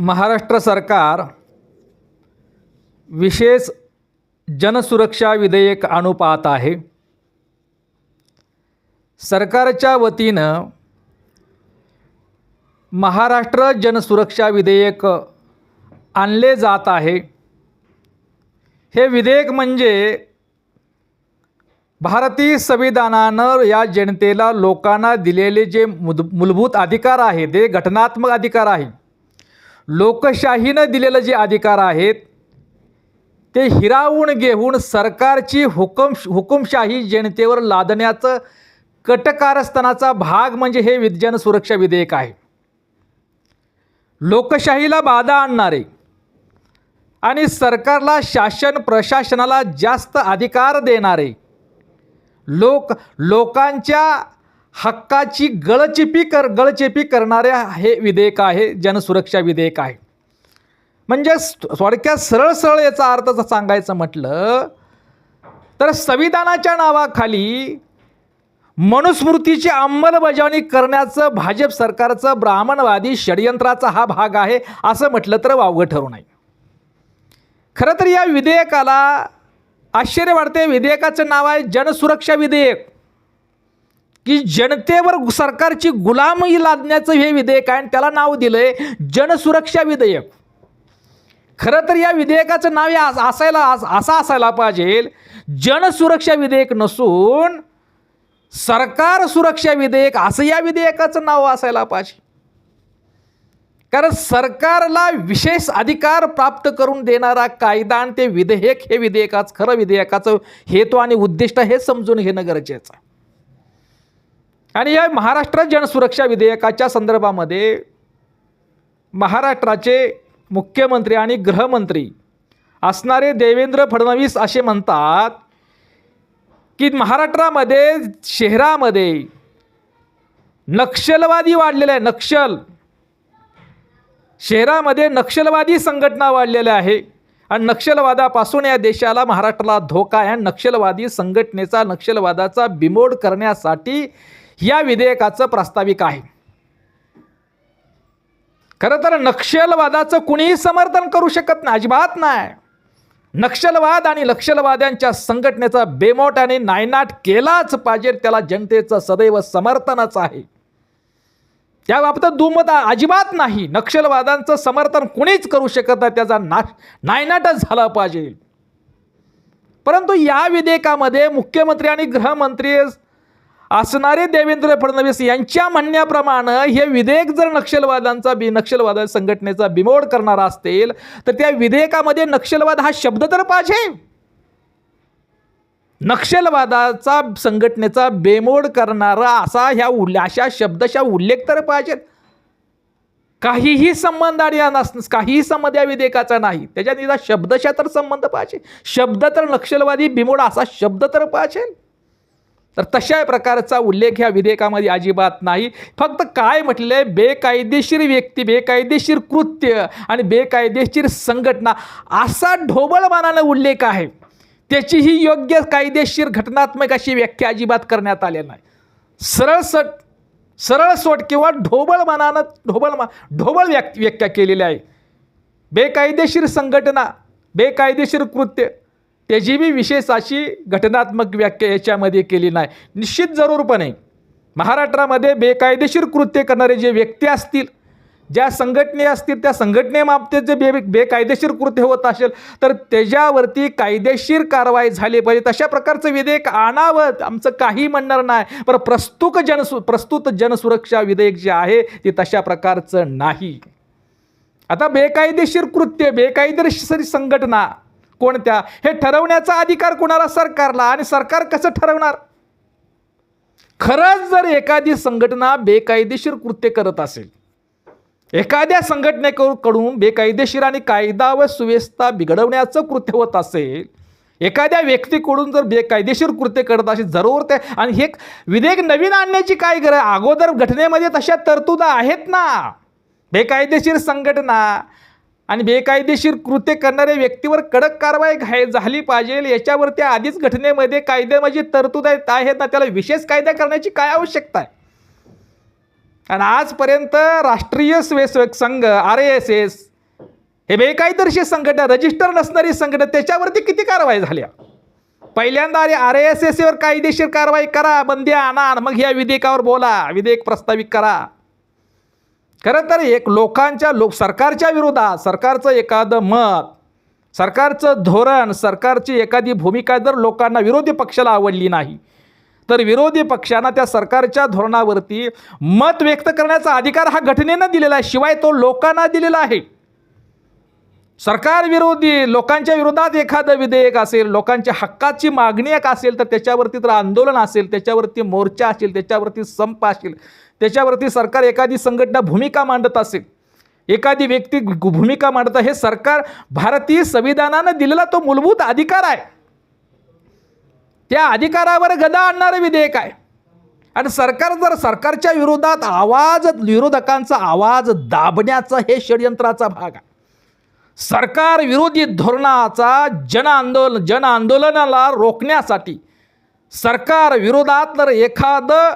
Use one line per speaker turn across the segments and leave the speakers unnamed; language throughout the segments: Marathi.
महाराष्ट्र सरकार विशेष जनसुरक्षा विधेयक आणू पाहत आहे. सरकारच्या वतीनं महाराष्ट्र जनसुरक्षा विधेयक आणले जात आहे. हे विधेयक म्हणजे भारतीय संविधानानं या जनतेला लोकांना दिलेले जे मुद मूलभूत अधिकार आहे ते घटनात्मक अधिकार आहे लोकशाहीनं दिलेलं जे अधिकार आहेत ते हिरावून घेऊन सरकारची हुकम हुकुमशाही जनतेवर लादण्याचं कटकारस्थानाचा भाग म्हणजे हे विद्यन सुरक्षा विधेयक आहे. लोकशाहीला बाधा आणणारे आणि सरकारला शासन प्रशासनाला जास्त अधिकार देणारे लोक लोकांच्या हक्काची गळचेपी कर गळचेपी करणाऱ्या हे विधेयक आहे जनसुरक्षा विधेयक आहे. म्हणजे थोडक्यात सरळ सरळ याचा अर्थ जर सांगायचं म्हटलं तर संविधानाच्या नावाखाली मनुस्मृतीची अंमलबजावणी करण्याचं भाजप सरकारचं ब्राह्मणवादी षडयंत्राचा हा भाग आहे असं म्हटलं तर वावगं ठरू नये. खरं तर या विधेयकाला आश्चर्य वाटते विधेयकाचं नाव आहे जनसुरक्षा विधेयक. की जनतेवर सरकारची गुलामी लादण्याचं हे विधेयक आहे आणि त्याला नाव दिलं आहे जनसुरक्षा विधेयक. खरं तर या विधेयकाचं नाव या असायला अस- असं असायला पाहिजे जनसुरक्षा विधेयक नसून सरकार सुरक्षा विधेयक असं या विधेयकाचं नाव असायला पाहिजे. कारण सरकारला विशेष अधिकार प्राप्त करून देणारा कायदा आणि ते विधेयक हे विधेयकाचं खरं विधेयकाचं हेतू आणि उद्दिष्ट हे समजून घेणं गरजेचं आहे. आणि या महाराष्ट्र जनसुरक्षा विधेयकाच्या संदर्भामध्ये महाराष्ट्राचे मुख्यमंत्री आणि गृहमंत्री असणारे देवेंद्र फडणवीस असे म्हणतात की महाराष्ट्रामध्ये शहरामध्ये नक्षलवादी वाढलेला आहे. नक्षल. शहरामध्ये नक्षलवादी संघटना वाढलेल्या आहे. आणि नक्षलवादापासून या देशाला महाराष्ट्राला धोका आहे. आणि नक्षलवादी संघटनेचा नक्षलवादाचा बिमोड करण्यासाठी या विधेयकाचं प्रास्ताविक आहे. खरं तर नक्षलवादाचं कुणीही समर्थन करू शकत नाही अजिबात नाही. नक्षलवाद आणि नक्षलवाद्यांच्या संघटनेचा बेमोट आणि नायनाट केलाच पाहिजे त्याला जनतेचं सदैव समर्थनच आहे. त्याबाबत दुमत अजिबात नाही नक्षलवादांचं समर्थन कुणीच करू शकत नाही त्याचा ना नायनाटच झाला पाहिजे. परंतु या विधेयकामध्ये मुख्यमंत्री आणि गृहमंत्री असणारे देवेंद्र फडणवीस यांच्या म्हणण्याप्रमाणे हे विधेयक जर नक्षलवादांचा बी नक्षलवाद संघटनेचा बिमोड करणारा असेल तर त्या विधेयकामध्ये नक्षलवाद हा शब्द तर पाहिजे. नक्षलवादाचा संघटनेचा बेमोड करणारा असा ह्या उल्ले अशा शब्दशा उल्लेख तर पाहिजेत काहीही संबंध आणि नस काहीही संबंध या विधेयकाचा नाही. त्याच्यात निदा शब्दशा तर संबंध पाहिजे. शब्द तर नक्षलवादी बिमोड असा शब्द तर पाहिजे. तर तशा प्रकारचा उल्लेख ह्या विधेयकामध्ये अजिबात नाही. फक्त काय म्हटलं? आहे बेकायदेशीर व्यक्ती बेकायदेशीर कृत्य आणि बेकायदेशीर संघटना असा ढोबळमानानं उल्लेख आहे. त्याची ही योग्य कायदेशीर घटनात्मक अशी व्याख्या अजिबात करण्यात आली नाही. सरळ सट सरळ सोट किंवा ढोबळ मनानं ढोबळ मा ढोबळ व्याख्या केलेली आहे. बेकायदेशीर संघटना बेकायदेशीर कृत्य त्याची बी विशेष अशी घटनात्मक व्याख्या याच्यामध्ये केली नाही. निश्चित जरूरपणे महाराष्ट्रामध्ये बेकायदेशीर कृत्य करणारे जे व्यक्ती असतील ज्या संघटने असतील त्या संघटनेबाबतीत जे बे बेकायदेशीर कृत्य होत असेल तर त्याच्यावरती कायदेशीर कारवाई झाली पाहिजे. तशा प्रकारचं विधेयक आणावं आमचं काही म्हणणार नाही. पण प्रस्तुत जनसु प्रस्तुत जनसुरक्षा विधेयक जे आहे ते तशा प्रकारचं नाही. आता बेकायदेशीर कृत्य बेकायदेशीर संघटना कोणत्या? हे ठरवण्याचा अधिकार कोणाला? सरकारला. आणि सरकार कसं ठरवणार? खरंच जर एखादी संघटना बेकायदेशीर कृत्य करत असेल एखाद्या संघटनेकडून बेकायदेशीर आणि कायदा व सुव्यवस्था बिघडवण्याचं कृत्य होत असेल एखाद्या व्यक्तीकडून जर बेकायदेशीर कृत्य करत असेल जरूर ते आणि हे विधेयक नवीन आणण्याची काय गरज अगोदर घटनेमध्ये तशा तरतुदा आहेत ना. बेकायदेशीर संघटना आणि बेकायदेशीर कृत्य करणाऱ्या व्यक्तीवर कडक कारवाई घाय झाली पाहिजे. याच्यावरती आधीच घटनेमध्ये कायद्यामध्ये तरतूद आहेत आहेत ना. त्याला विशेष कायदा करण्याची काय आवश्यकता आहे? आणि आजपर्यंत राष्ट्रीय Swayamsevak Sangh R S S हे बेकायदेशीर संघटना रजिस्टर नसणारी संघटना त्याच्यावरती किती कारवाई झाल्या? पहिल्यांदा अरे आर एस एसवर कायदेशीर कारवाई करा बंदी आणा. आणि मग या विधेयकावर बोला. विधेयक प्रस्तावित करा. खरं तर एक लोकांच्या लोक सरकारच्या विरोधात सरकारचं एखादं मत सरकारचं धोरण सरकारची एखादी भूमिका जर लोकांना विरोधी पक्षाला आवडली नाही तर विरोधी पक्षांना त्या सरकारच्या धोरणावरती मत व्यक्त करण्याचा अधिकार हा घटनेनं दिलेला आहे. शिवाय तो लोकांना दिलेला आहे. सरकारविरोधी लोकांच्या विरोधात एखादं विधेयक असेल लोकांच्या हक्काची मागणी एक असेल तर त्याच्यावरती तर आंदोलन असेल त्याच्यावरती मोर्चा असेल त्याच्यावरती संप असेल त्याच्यावरती सरकार एखादी संघटना भूमिका मांडत असेल एखादी व्यक्ती भूमिका मांडत हे सरकार भारतीय संविधानानं दिलेला तो मूलभूत अधिकार आहे. त्या अधिकारावर गदा आणणारं विधेयक आहे. आणि सरकार जर सरकारच्या विरोधात आवाज विरोधकांचा आवाज दाबण्याचा हे षडयंत्राचा भाग आहे. सरकार विरोधी धोरणाचा जन आंदोलन जन आंदोलनाला रोखण्यासाठी सरकार विरोधात तर एखादं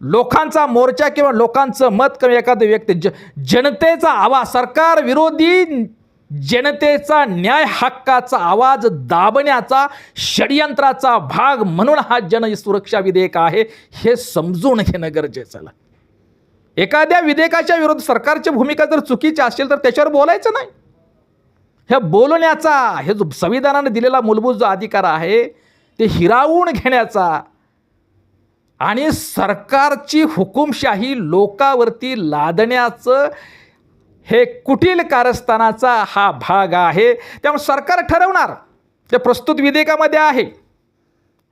लोकांचा मोर्चा किंवा लोकांचं मत किंवा एखादं व्यक्ती ज जनतेचा आवाज सरकार विरोधी जनतेचा न्याय हक्काचा आवाज दाबण्याचा षडयंत्राचा भाग म्हणून हा जन सुरक्षा विधेयक आहे हे समजून घेणं गरजेचं आहे. एखाद्या विधेयकाच्या विरोध सरकारची भूमिका जर चुकीची असेल तर त्याच्यावर बोलायचं नाही. ह्या बोलण्याचा हे जो संविधानाने दिलेला मूलभूत जो अधिकार आहे ते हिरावून घेण्याचा आणि सरकारची हुकुमशाही लोकावरती लादण्याचं हे कुटील कारस्थानाचा हा भाग आहे. त्यामुळे सरकार ठरवणार ते प्रस्तुत विधेयकामध्ये आहे.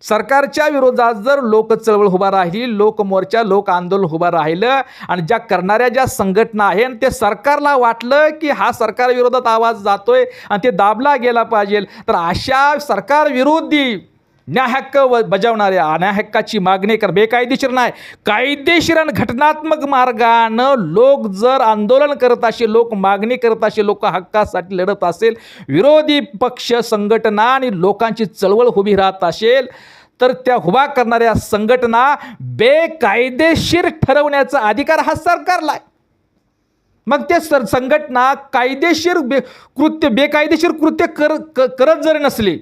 सरकारच्या विरोधात जर लोक चळवळ उभा राहिली लोकमोर्चा लोक आंदोलन उभं राहिलं आणि ज्या करणाऱ्या ज्या संघटना आहे आणि ते सरकारला वाटलं की हा सरकार विरोधात आवाज जातोय आणि ते दाबला गेला पाहिजे. तर अशा सरकार विरोधी न्यायहक्क व बजावणाऱ्या न्यायहक्काची मागणी कर बेकायदेशीर नाही. कायदेशीर आणि घटनात्मक मार्गानं लोक जर आंदोलन करत असे लोक मागणी करत असे लोक हक्कासाठी लढत असेल विरोधी पक्ष संघटना आणि लोकांची चळवळ उभी राहत असेल तर त्या हुबा करणाऱ्या संघटना बेकायदेशीर ठरवण्याचा अधिकार हा सरकारला आहे. मग ते सर संघटना कायदेशीर बे कृत्य बेकायदेशीर कृत्य कर क- करत जरी नसली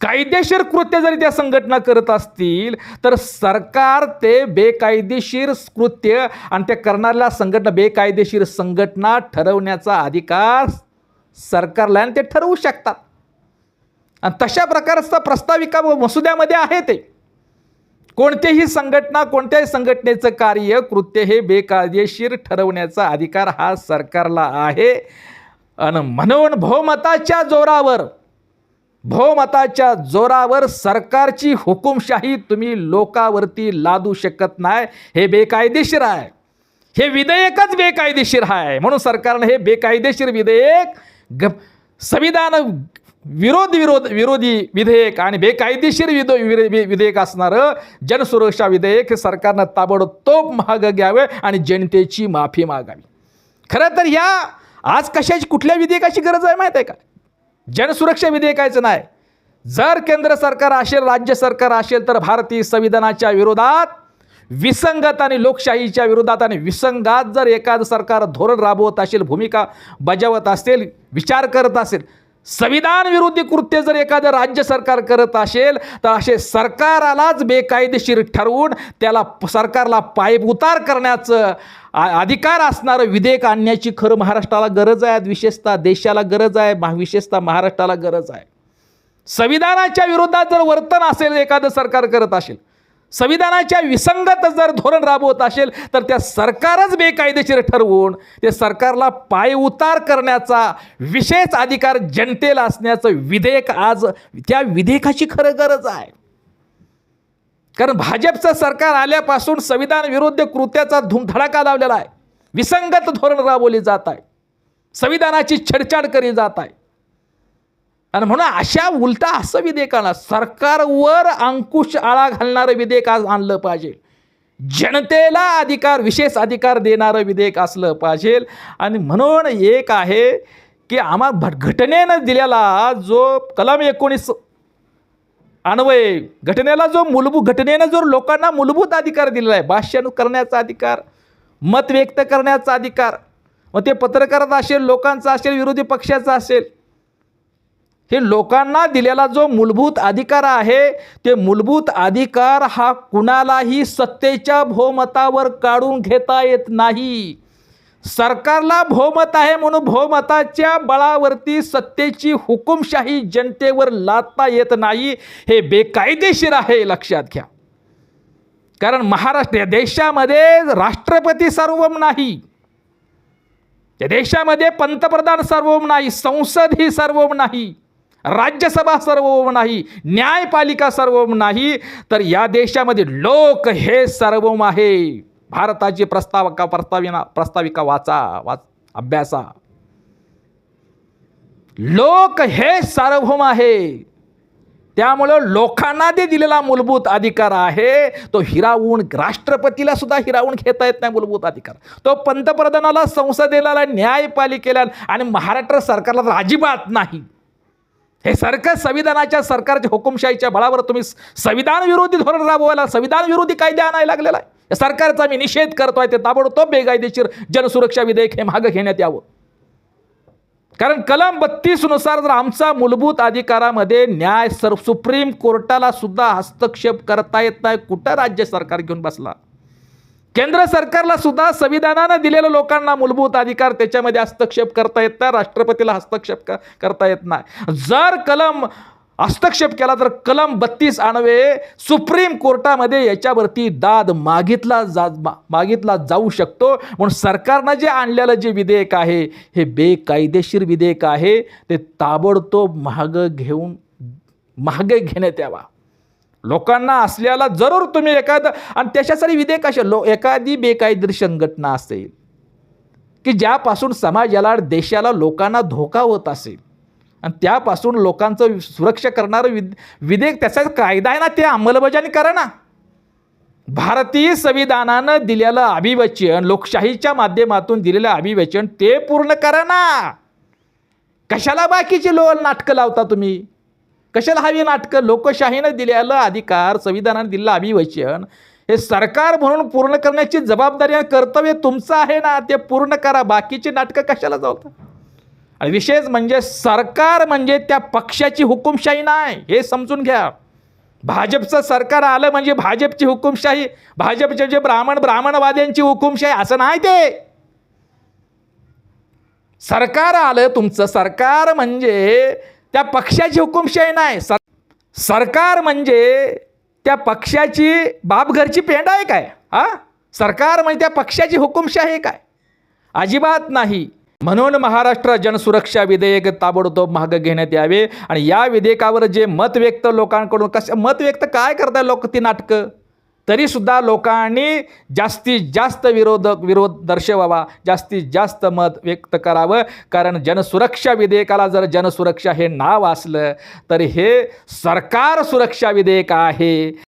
कायदेशीर कृत्य जरी त्या संघटना करत असतील तर सरकार ते बेकायदेशीर कृत्य आणि त्या करणाऱ्या संघटना बेकायदेशीर संघटना ठरवण्याचा अधिकार सरकारला आणि ते ठरवू शकतात. आणि तशा प्रकारचा प्रस्ताविका व मसुद्यामध्ये आहे ते. कोणतेही संघटना कोणत्याही संघटनेचं कार्य कृत्य हे बेकायदेशीर ठरवण्याचा अधिकार हा सरकारला आहे. आणि म्हणून बहुमताच्या जोरावर बहुमताच्या जोरावर सरकारची हुकुमशाही तुम्ही लोकावरती लादू शकत नाही. हे बेकायदेशीर आहे. हे विधेयकच बेकायदेशीर आहे. म्हणून सरकारनं हे बेकायदेशीर विधेयक ग संविधान विरोध विरोध विरोधी विधेयक आणि बेकायदेशीर विधो वि- विधेयक असणारं जनसुरक्षा विधेयक हे सरकारनं ताबडतोब महाग घ्यावे आणि जनतेची माफी मागावी. खरं तर ह्या आज कशाची कुठल्या विधेयकाची गरज आहे माहीत आहे का? जनसुरक्षा विधेयकाचं नाही. जर केंद्र सरकार असेल राज्य सरकार असेल तर भारतीय संविधानाच्या विरोधात विसंगत आणि लोकशाहीच्या विरोधात आणि विसंगात जर एखादं सरकार धोरण राबवत असेल भूमिका बजावत असेल विचार करत असेल संविधान विरोधी कृत्य जर एखादं राज्य सरकार करत असेल तर असे सरकारालाच बेकायदेशीर ठरवून त्याला सरकारला सरकारला पायउतार करण्याचं आ- अधिकार असणारं विधेयक आणण्याची खरं महाराष्ट्राला गरज आहे. विशेषतः देशाला गरज आहे. विशेषतः महाराष्ट्राला गरज आहे. संविधानाच्या विरोधात जर वर्तन असेल एखादं सरकार करत असेल संविधानाच्या विसंगत जर धोरण राबवत असेल तर त्या सरकारच बेकायदेशीर ठरवून ते सरकारला पायउतार करण्याचा विशेष अधिकार जनतेला असण्याचं विधेयक आज त्या विधेयकाची खरं गरज आहे. कारण भाजपचं सरकार आल्यापासून संविधान विरुद्ध कृत्याचा धूमधडाका लावलेला आहे. विसंगत धोरण राबवली जात आहे. संविधानाची छेडछाड केली जात आहे. आणि म्हणून अशा उलटा असं विधेयकाला सरकारवर अंकुश आळा घालणारं विधेयक आज आणलं पाहिजे. जनतेला अधिकार विशेष अधिकार देणारं विधेयक असलं पाहिजे. आणि म्हणून एक आहे की आम्हा भट घटनेनं दिलेला जो कलम एकोणीस अन्वय घटनेला जो मूलभूत घटनेनं जो लोकांना मूलभूत अधिकार दिलेला आहे भाष्य करण्याचा अधिकार मत व्यक्त करण्याचा अधिकार मग ते पत्रकारात असेल लोकांचा असेल विरोधी पक्षाचा असेल हे लोकांना दिलेला जो मूलभूत अधिकार आहे ते मूलभूत अधिकार हा कुणालाही सत्तेच्या भोमतावर काढून घेता येत नाही. सरकारला भोमत आहे म्हणून भोमताच्या बळावरती सत्तेची हुकुमशाही जनतेवर लादता येत नाही हे बेकायदेशीर आहे लक्षात घ्या. कारण महाराष्ट्र या देशामध्ये राष्ट्रपती सार्वभौम नाही. या देशामध्ये पंतप्रधान सार्वभौम नाही संसद ही सार्वभौम नाही. राज्यसभा सार्वभौम नाही न्यायपालिका सार्वभौम नाही तर या देशामध्ये लोक हे सार्वभौम आहे. भारताची प्रस्तावका प्रस्ताविना प्रस्ताविका वाचा वाच अभ्यासा. लोक हे सार्वभौम आहे. त्यामुळं लोकांना ते दिलेला मूलभूत अधिकार आहे. तो हिरावून राष्ट्रपतीला सुद्धा हिरावून घेता येत नाही मूलभूत अधिकार. तो पंतप्रधानाला संसदेला न्यायपालिकेला आणि महाराष्ट्र सरकारला तर अजिबात नाही. हे सरकार संविधानाच्या सरकारच्या हुकुमशाहीच्या बळावर तुम्ही संविधान विरोधी धोरण राबवायला संविधान विरोधी कायदे आणायला लागलेला आहे. या सरकारचा मी निषेध करतोय ते ताबडतोब बेकायदेशीर जनसुरक्षा विधेयक हे मागं घेण्यात यावं. कारण कलम बत्तीसनुसार जर आमचा मूलभूत अधिकारामध्ये न्याय सर सुप्रीम कोर्टाला सुद्धा हस्तक्षेप करता येत नाही कुठं राज्य सरकार घेऊन बसला? केंद्र सरकारला सुद्धा संविधानानं दिलेलं लोकांना मूलभूत अधिकार त्याच्यामध्ये हस्तक्षेप करता येत नाही राष्ट्रपतीला हस्तक्षेप करता येत नाही. जर कलम हस्तक्षेप केला तर कलम बत्तीस आणवे सुप्रीम कोर्टामध्ये याच्यावरती दाद मागितला जा मागितला जाऊ शकतो. म्हणून सरकारनं जे आणलेलं जे विधेयक आहे हे बेकायदेशीर विधेयक आहे. ते ताबडतोब महाग घेऊन महागे घेण्यात यावा. लोकांना असल्याला जरूर तुम्ही एखादं आणि त्याच्यासाठी विधेयक असे लो एखादी बेकायदेशीर संघटना असेल की ज्यापासून समाजाला देशाला लोकांना धोका होत असेल आणि त्यापासून लोकांचं सुरक्षा करणारं विध विधेयक त्याचा कायदा आहे ना ते अंमलबजावणी करा ना. भारतीय संविधानानं दिलेलं अभिवचन लोकशाहीच्या माध्यमातून दिलेलं अभिवचन ते पूर्ण करा ना. कशाला बाकीची लो नाटकं लावता तुम्ही? कशाला हवी नाटकं? लोकशाहीनं दिलेला अधिकार संविधानाने दिलेलं अभिवचन हे सरकार म्हणून पूर्ण करण्याची जबाबदारी आणि कर्तव्य तुमचं आहे ना? ते पूर्ण करा. बाकीची नाटकं कशाला जावतात आणि विशेष म्हणजे सरकार म्हणजे त्या पक्षाची हुकुमशाही नाही. हे समजून घ्या. भाजपचं सरकार आलं म्हणजे भाजपची हुकुमशाही भाजपचे जे ब्राह्मण ब्राह्मणवाद्यांची हुकुमशाही असं नाही ते. सरकार आलं तुमचं सरकार म्हणजे त्या पक्षाची हुकुमशाही नाही. सर सरकार म्हणजे त्या पक्षाची बापघरची पेंड आहे काय? हा? सरकार म्हणजे त्या पक्षाची हुकुमशाही काय? अजिबात नाही. म्हणून महाराष्ट्र जनसुरक्षा विधेयक ताबडतोब मागं घेण्यात यावे आणि या विधेयकावर जे मत व्यक्त लोकांकडून कसं मत व्यक्त काय करताय लोक ती नाटकं? तरीसुद्धा लोकांनी जास्तीत जास्त विरोधक विरोध दर्शवावा जास्तीत जास्त मत व्यक्त करावं. कारण जनसुरक्षा विधेयकाला जर जनसुरक्षा हे नाव असलं तर हे सरकार सुरक्षा विधेयक आहे.